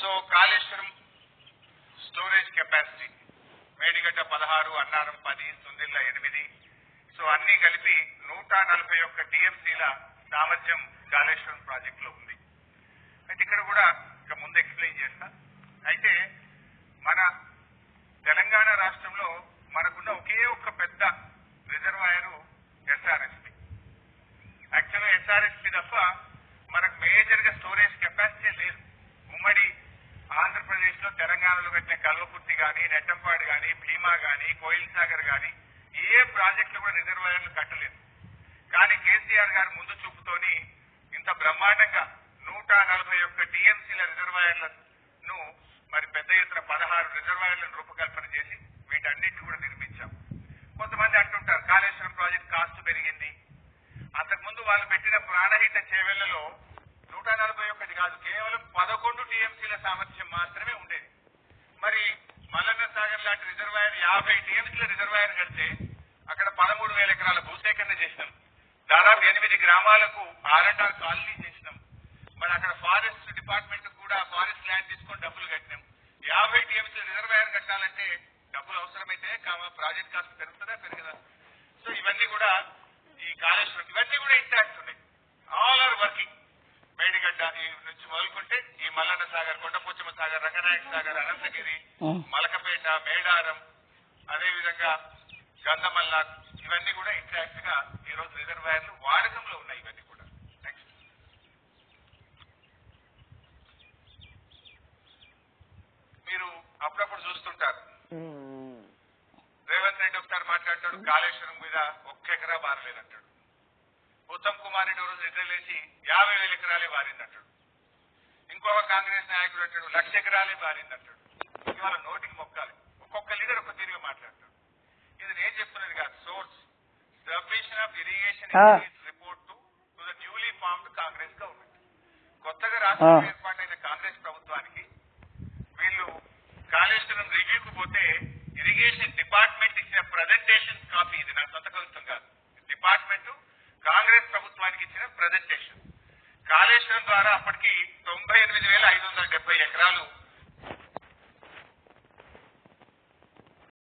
So Kaleshwaram storage capacity Medigadda పదహారు అన్నారం పది సుందిల్ల ఎనిమిది. సో అన్ని కలిపి నూట నలభై ఒక్క టీఎంసీల సామర్థ్యం కాళేశ్వరం ప్రాజెక్ట్లో ఉంది. అయితే ఇక్కడ కూడా ఇక ముందు ఎక్స్ప్లెయిన్ చేస్తా. అయితే మన తెలంగాణ రాష్ట్రంలో మనకున్న ఒకే ఒక్క పెద్ద రిజర్వాయరు ఎస్ఆర్ఎస్పి. యాక్చువల్గా ఎస్ఆర్ఎస్పి తప్ప మనకు మేజర్గా స్టోరేజ్ కెపాసిటీ లేదు. ఉమ్మడి ఆంధ్రప్రదేశ్ పెట్టిన కల్వకుర్తి కానీ నెట్టంపాడు కానీ భీమా కానీ కోయిల్ సాగర్ కానీ ఏ ప్రాజెక్టులు కూడా రిజర్వాయర్లు కట్టలేదు. కానీ కేసీఆర్ గారు ముందు చూపుతోని ఇంత బ్రహ్మాండంగా నూట నలభై ఒక్క టీఎంసీల రిజర్వాయర్లను మరి పెద్ద ఎత్తున పదహారు రిజర్వాయర్లను రూపకల్పన చేసి వీటన్నిటిని కూడా నిర్మించాం. కొంతమంది అంటుంటారు కాళేశ్వరం ప్రాజెక్ట్ కాస్ట్ పెరిగింది. అంతకుముందు వాళ్ళు పెట్టిన ప్రాణహిత చేవెళ్ళలో నూట నలభై ఒకటి కాదు కేవలం పదకొండు టీఎంసీల సామర్థ్యం మాత్రమే ఉండేది. మరి మల్లన్న సాగర్ లాంటి రిజర్వాయర్ యాభై టీఎంసీల రిజర్వాయర్ కడితే అక్కడ పదమూడు వేల ఎకరాల భూసేకరణ చేసినాం. దాదాపు ఎనిమిది గ్రామాలకు ఆర్ఎండ్ఆర్ కాలనీ చేసినాం. మరి అక్కడ ఫారెస్ట్ డిపార్ట్మెంట్ కూడా ఫారెస్ట్ ల్యాండ్ తీసుకొని డబ్బులు కట్టినాం. యాభై టీఎంసీల రిజర్వాయర్ కట్టాలంటే డబ్బులు అవసరమైతే ప్రాజెక్ట్ కాస్ట్ పెరుగుతుందా పెరగదా? సో ఇవన్నీ కూడా ఈ కాళేశ్వరం ఇవన్నీ కూడా ఇంటాక్ట్ ఉన్నాయి ఆల్ ఆర్ వర్కింగ్ మేడిగడ్డ ఈ నుంచి మొదలుకుంటే ఈ మల్లన్న సాగర్ కొండపోచమ్మ సాగర్ రంగనాయక సాగర్ అనంతగిరి మలకపేట మేడారం అదే విధంగా గంధమల్ల ఇవన్నీ కూడా ఇంటాక్ట్గా ఈ రోజు రిజర్వాయర్లు వాడకంలో ఉన్నాయి ఇవన్నీ కూడా. నెక్స్ట్ మీరు అప్పుడప్పుడు చూస్తుంటారు. రేవంత్ రెడ్డి ఒకసారి మాట్లాడతాడు కాళేశ్వరం మీద ఒక్క ఎకరా బారలేదంటాడు. ఉత్తమ్ కుమార్ రెడ్డి రోజు నిద్రలేసి యాభై వేల ఎకరాలే బారిందంటాడు. ఇంకొక కాంగ్రెస్ నాయకుడు అంటాడు లక్ష ఎకరాలే బారిందంటాడు ఇవాళ నోటికి మొక్కాలి. ఒక్కొక్క లీడర్ ఒక్క తీరుగా మాట్లాడతాడు. ఇది నేను చెప్తున్నది కాదు source. Submission of irrigation. Report to to the newly formed Congress government. కొత్తగా రాష్ట్రంలో. ఏర్పాటైన కాంగ్రెస్ ప్రభుత్వానికి వీళ్ళు కాళేశ్వరం రివ్యూకు పోతే ఇరిగేషన్ డిపార్ట్మెంట్ ఇచ్చిన ప్రజెంటేషన్ కాపీ ఇది. నా సొంత కవిత్వం కాదు. డిపార్ట్మెంట్ కాంగ్రెస్ ప్రభుత్వానికి ఇచ్చిన ప్రజెంటేషన్ కాళేశ్వరం ద్వారా అప్పటికి తొంభై ఎనిమిది వేల ఐదు వందల డెబ్బై ఎకరాలు